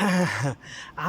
อ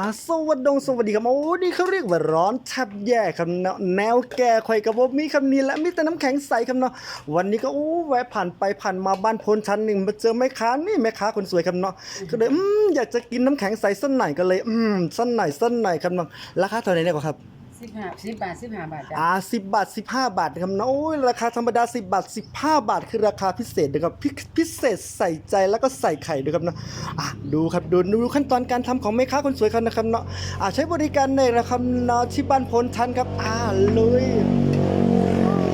าสวัสดีสวัสดีครับโอ้นี่เขาเรียกว่าร้อนแทบแย่ครับเนาะแนวแก่ข่อยกับอกมีคำนี้และมีแต่น้ำแข็งใสครับเนาะวันนี้ก็โอ้แวะผ่านไปผ่านมาบ้านพลชั้นหนึ่งมาเจอแม่ค้านี่แม่ค้าคนสวยครับเนาะก็เลยอืมอยากจะกินน้ำแข็งใสสักหน่อยก็เลย อืมสักหน่อยสักหน่อยครับเนาะราคาเท่าไหร่เนี่ยครับ สิบห้าสิบบาทสิบห้าบาทจ้ะอ่าสิบบาทสิบห้าบาทครับนะโอ้ยราคาธรรมดาสิบบาทสิบห้าบาทคือราคาพิเศษนะครับพิพิเศษใส่ใจแล้วก็ใส่ไข่ด้วยครับนะอะดูครับดูดูขั้นตอนการทำของแม่ค้าคนสวยครับนะครับเนาะอ่าใช้บริการในนะครับเนาะที่บ้านพลทันครับ อ่าเลย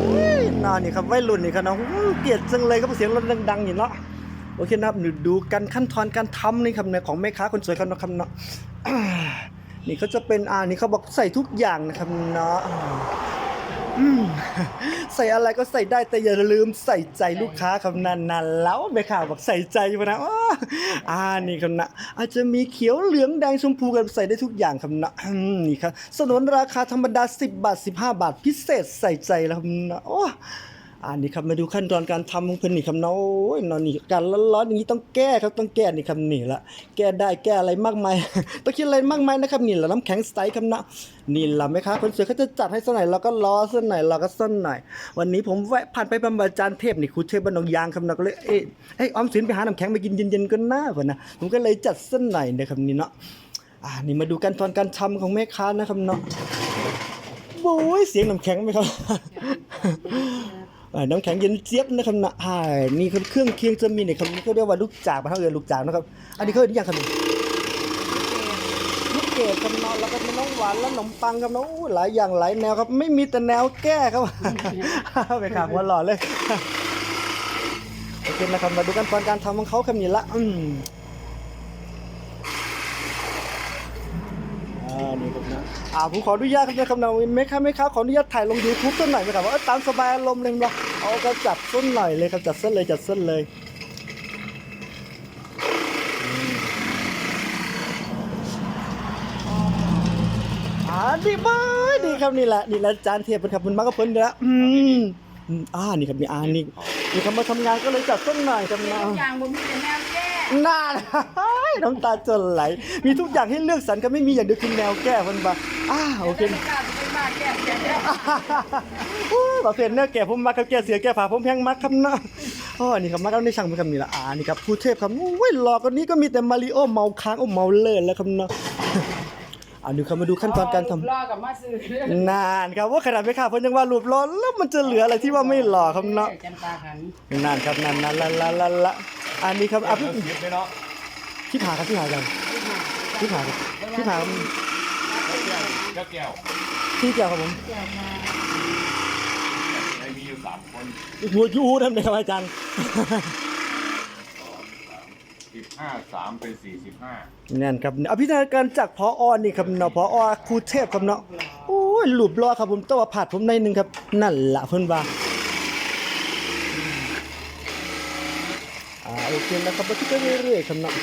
อุ้ยน่านี่ครับวัยรุ่นนี่ครับเนาะเกลียดจังเลยครับเสียงรถดังๆอยู่เนาะโอเคนะครับดูดูกันขั้นตอนการทำนี่ครับเนี่ยของแม่ค้าคนสวยครับนะครับเนาะ นี่เขาจะเป็นอ่านี่เขาบอกใส่ทุกอย่างนะครับเนาะใส่อะไรก็ใส่ได้แต่อย่าลืมใส่ใจลูกค้าคำนั้นนั่นแล้วแม่ข่าวบอกใส่ใจมานะอ่านี่คำนะอาจจะมีเขียวเหลืองแดงชมพูกันใส่ได้ทุกอย่างคำนะนี่ครับสนนราคาธรรมดา 10 บาท 15 บาทพิเศษใส่ใจแล้วคำนะโอ้ อ่านี่ครับมาดูขั้นตอนการทำของเพิ่นนี่ครับเนาะโอ้ยนอนนี่การร้อนๆอย่างนี้ต้องแก้ครับต้องแก้นี่ครับนี่ละแก้ได้แก้อะไรมากมายต้องคิดอะไรมากมายนะครับนี่ละน้ำแข็งใสครับนะนี่ละไหมคะคนสวยเขาจะจัดให้สักหน่อยเราก็รอสักหน่อยเราก็สักหน่อย วันนี้ผมแวะผ่านไปบำบัดจานเทพนี่ครูเทพบ้านหนองยางครับนะก็เลยเอ๊ะเอ้ยออมสินไปหาน้ำแข็งไปกินเย็นๆก็น่าก่อนนะผมก็เลยจัดสักหน่อยนะครับนี่เนาะอ่านี่มาดูขั้นตอนการทำของแม่ค้านะครับเนาะโอ้ยเสียงน้ำแข็งไหมครับ น้ำแข็งเย็นเจี๊ยบนะครับนะอ่านี่คือเครื่องเคียงจะมีเนี่ยครับนี่ก็เรียกว่าลูกจากมาเท่าเรือลูกจากนะครับ อันนี้เขาเรียกยังครับนี่ลูกเกดครับเนาะแล้วก็มีน้องหวานแล้วขนมปังครับเนาะหลายอย่างหลายแนวครับ ไม่มีแต่แนวแก้ครับไปขางวันหล่อเลยโอเคนะครับมาดูกันตอนการทำของเขาครับนี่ละอืมอ่านี่ครับนะ อ่าผมขออนุญาตครับนะครับนะไม่ค้าไม่ค้าขออนุญาตถ่ายลง YouTube สักหน่อยไหมครับว่าเอ้ยตามสบายอารมณ์เลยมั้ยเอาก็จัดส้นหน่อยเลยครับจัดเส้นเลยจัดเส้นเลยอ่าดีมากดีครับนี่แหละนี่แหละจานเทียบเป็นครับมันมากกับเพิ่นเด้ออืมอืมอ่านี่ครับนี่อ่านี่นี่ครับมาทำงานก็เลยจัดส้นหน่อยครับนะ ทุกอย่างบ่มีแต่แนวแก้น่าน้ำตาจะไหล มีทุกอย่างให้เลือกสรรก็ไม่มีอย่างเดียวคือแนวแก้มันบาอ้าโอเคกล้าจะไปบ้าแก้แก้แก้อู้ประเภทเนื้อแก่ผมมักครับแก่เสือแก่ผาผมแพงมักครับเนาะอ๋อนี่ครับมักเอาในช่างเป็นคำนี้ละอ่านี่ครับผู้เทพครับโอ้ยหลอกคนนี้ก็มีแต่มาริโอเมาค้างโอ้เมาเลิศแล้วครับเนาะอ่าดูครับมาดูขั้นตอนการทำรอกับมาซึนานครับว่าขนาดไม่ข่าเพิ่นยังว่ารูปร้อนแล้วมันจะเหลืออะไรที่ว่าไม่หล่อครับเนาะนั่นานครับนานนานละละละละ อันนี้ครับอะพี่เสียบเลยเนาะพี่ผาครับพี่ผากันพี่ผาครับพี่ผาครับแก้วแก้วพี่เกี่ยวครับผมแก้วมาไอ้มีอยู่สามคนหัวยูทำไมครับอาจารย์สิบห้าสามเป็นสี่สิบห้านั่นครับอภิธาการจากพออนี่ครับเนาะพออครูเทพครับเนาะโอ้ยหลุบล้อครับผมตัวผัดผมในอยหนึงครับ นั่นละเพิ่นว่าอ่าโอ เคนะครับมาที่กันเรื่อยๆครับเนาะ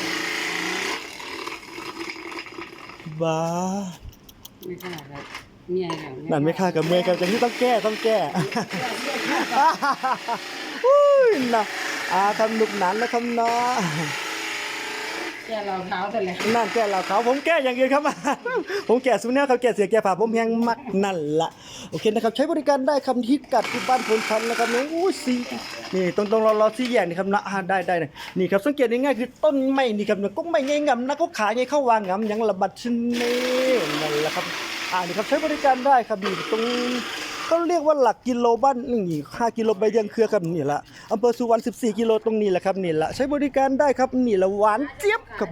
บ้าไม่กล้าครับเมียอย่างนั่นไม่ค่ากับเมย์กับจะที่ต้องแก้ต้องแก้อุ้ยนะอ่าทำหนุกหนันนะครับเนาะแก้เราเท้าแต่แหละนั่นแก้เราเขาผมแก้อย่างอื่นครับ ผมแก่สุนัขเขาแก่เสียแก่ผ่าผมแพงมักนั่นละโอเคนะครับ ใช้บริการได้คำที่กัดที่บ้านพลชันนะครับนี่อู้สีนี่ตรงตรงรอรอสี่แยกนี่ครับนะอ่าได้ได้นี่ครับสังเกตง่ายๆคือต้นไม้นี่ครับก็ไม่ไงงำนะก็ขายไงเข้าวางงำยังระบัดชนนี่นั่นแหละครับอ่านี่ครับใช้บริการได้ครับนี่ตรง ก็เรียกว่าหลักกิโลบ้านนี่ห้ากิโลใบยังเครือครับนี่ละอำเภอสุวรรณ14 กิโลตรงนี้แหละครับนี่ละใช้บริการได้ครับนี่ละหวานเจี๊ยบครับ